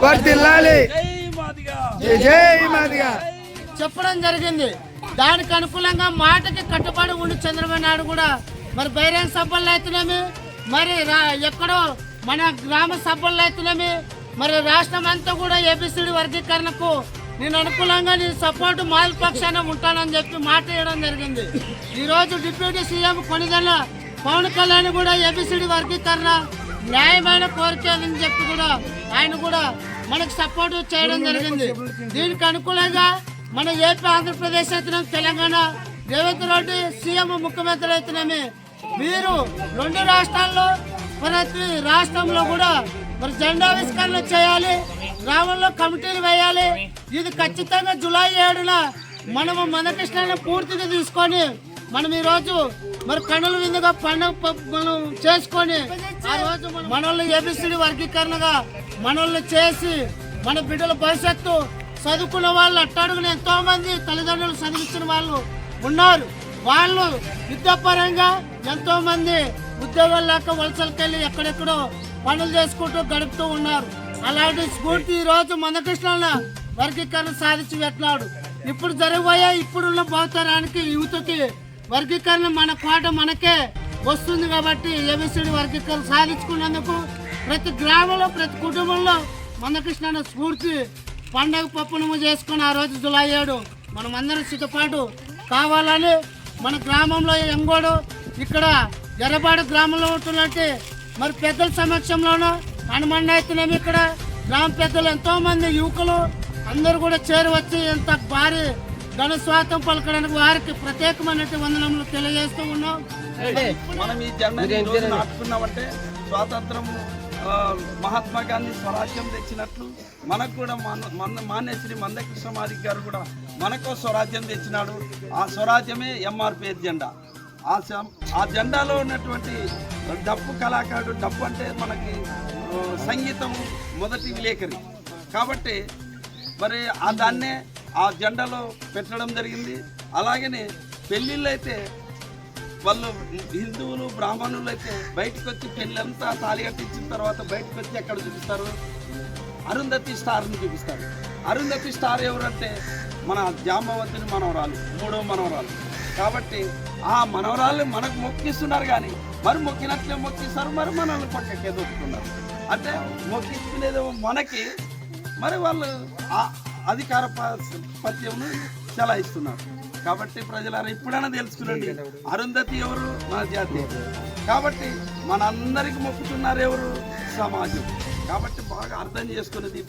వర్ధిల్లాలి. జై మాదిగా. జై జై మాదిగా. చెప్పడం జరిగింది. దానికి అనుకూలంగా మాటకి కట్టుబడి ఉండి చంద్రబాబు నాయుడు కూడా. మరి బహిరంగ సభల్లో అయితేనేమి? మరి రా- ఎక్కడో మన గ్రామ సభల్లో అయితేనేమి? మరి రాష్ట్రం అంతా కూడా ఏబిసిడి వర్గీకరణకు నేను అనుకూలంగా నీ సపోర్ట్ మాల్ పక్షాన ఉంటానని చెప్పి మాట వేయడం జరిగింది. ఈరోజు డిప్యూటీ సీఎం కొనిదన్న పవన్ కళ్యాణ్ కూడా ఏబిసిడి వర్గీకరణ న్యాయమైన కోరిక అని చెప్పి కూడా ఆయన కూడా మనకు సపోర్ట్ చేయడం జరిగింది. దీనికి అనుకూలంగా మన ఏపీ ఆంధ్రప్రదేశ్ అయితే తెలంగాణ రేవంత్ రెడ్డి సీఎం ముఖ్యమంత్రి అయితేనేమి మీరు రెండు రాష్ట్రాల్లో ప్రతి రాష్ట్రంలో కూడా మరి జెండావిష్కరణ చేయాలి గ్రామంలో కమిటీలు వేయాలి. ఇది ఖచ్చితంగా జూలై ఏడున మనము మందకృష్ణాన్ని పూర్తిగా తీసుకొని మనం ఈ రోజు మరి కన్నుల విందుగా పండుగ మనం చేసుకొని ఆ రోజు మనల్ని ఏబిసిడి వర్గీకరణగా మనల్ని చేసి మన బిడ్డల భవిష్యత్తు చదువుకున్న వాళ్ళు అట్టడుగున ఎంతో మంది తల్లిదండ్రులు చదివించిన వాళ్ళు ఉన్నారు. వాళ్ళు విద్యాపరంగా ఎంతో మంది ఉద్యోగాలు లేక వలసలకెళ్ళి ఎక్కడెక్కడో పనులు చేసుకుంటూ గడుపుతూ ఉన్నారు. అలాంటి స్ఫూర్తి ఈ రోజు మందకృష్ణ వర్గీకరణ సాధించి పెట్టినాడు. ఇప్పుడు జరగబోయే ఇప్పుడున్న భవితరానికి యువతకి వర్గీకరణ మన కోట మనకే వస్తుంది కాబట్టి ఏబిసిడి వర్గీకరణ సాధించుకున్నందుకు ప్రతి గ్రామంలో ప్రతి కుటుంబంలో మందకృష్ణ స్ఫూర్తి పండగ పప్పును చేసుకుని ఆ రోజు జులై ఏడు మనమందరం సిద్ధపాటు కావాలని మన గ్రామంలో ఎంగోడు ఇక్కడ ఎర్రబాడు గ్రామంలో ఉంటున్నట్టు మరి పెద్దల సమక్షంలోనూ హనుమండ అయితేనేమి ఇక్కడ గ్రామ పెద్దలు ఎంతోమంది యువకులు అందరూ కూడా చేరి వచ్చి ఎంత భారీ ఘన స్వాతం పలకడానికి వారికి ప్రత్యేకమైనటువంటి వందనములు తెలియజేస్తూ ఉన్నాం. మనం ఈ జెండా నాటుకున్నామంటే స్వాతంత్రం మహాత్మా గాంధీ స్వరాజ్యం తెచ్చినట్లు మనకు కూడా మన మన మాన్యశ్రీ మందకృష్ణ మాదిక్ గారు కూడా మనకు స్వరాజ్యం తెచ్చినాడు. ఆ స్వరాజ్యమే ఎంఆర్పి జెండా ఆ ఆ జెండాలో ఉన్నటువంటి డప్పు కళాకారుడు డప్పు అంటే మనకి సంగీతం మొదటి విలేకరి. కాబట్టి మరి ఆ దాన్నే ఆ జెండాలో పెట్టడం జరిగింది. అలాగనే పెళ్ళిళ్ళు అయితే వాళ్ళు హిందువులు బ్రాహ్మణులు అయితే బయటకు వచ్చి పెళ్ళంతా తాళి కట్టించిన తర్వాత బయటకు వచ్చి ఎక్కడ చూపిస్తారు? అరుంధతి స్టార్ని చూపిస్తారు. అరుంధతి స్టార్ ఎవరంటే మన జాంబవతిని మనవరాలు మూడో మనవరాలు. కాబట్టి ఆ మనవరాలు మనకు మొక్కిస్తున్నారు కానీ మరి మొక్కినట్లే మొక్కిస్తారు మరి మనల్ని పక్కకే దొక్కుతున్నారు అంటే మొక్కించుకునేదేమో మనకి మరి వాళ్ళు ఆ అధికార ప- పత్యంను చెలాయిస్తున్నారు. కాబట్టి ప్రజలారా ఇప్పుడైనా తెలుసుకునండి. అరుంధతి ఎవరు? మన జాతి. కాబట్టి మనందరికి మొక్కుతున్నారు ఎవరు? సమాజం. కాబట్టి బాగా అర్థం చేసుకున్నది